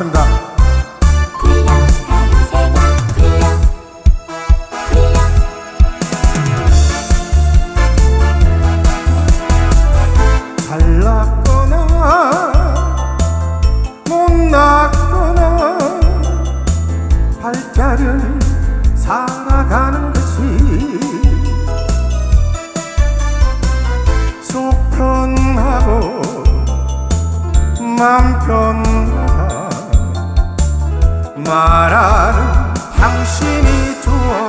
하겠습니다. 잘났거나 못났거나 발자를 살아가는 것이 속 편하고 맘 편하다 말하는 당신이 좋아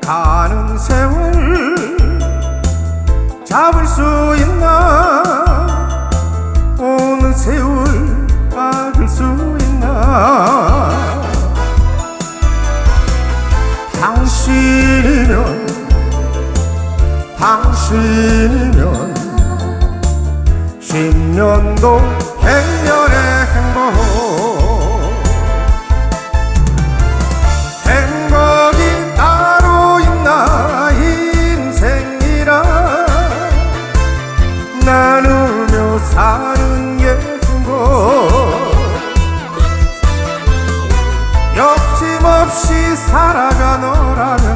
가는 세월 잡을 수 있나? 오는 세월 막을 수 있나? 당신이면 당신이면 십년도 백년의 행복 행복이 따로 있나 인생이라. 나누며 사는 게 행복 욕심 없이 살아가노라면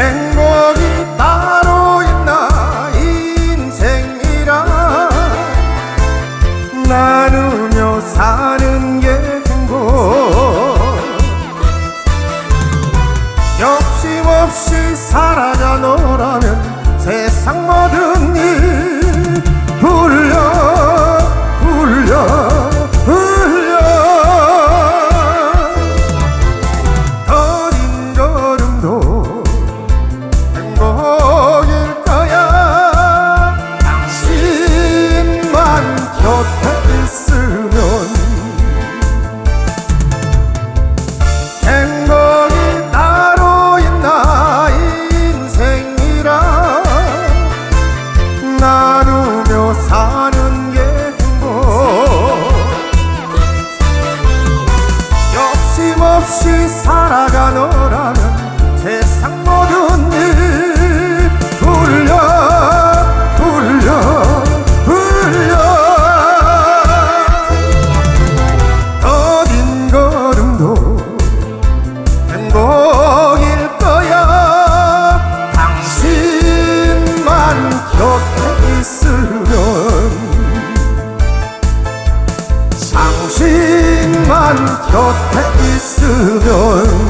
행복이 따로 있나 인생이라. 나누며 사는 게 행복. 욕심 없이 살아가노라면 세상 모든 일 불려 없이 살아가노라면 세상 모든 일 불려 불려 불려. 더딘 걸음도 행복일 거야. 당신만 곁에 있으면 당신만 곁에 있으면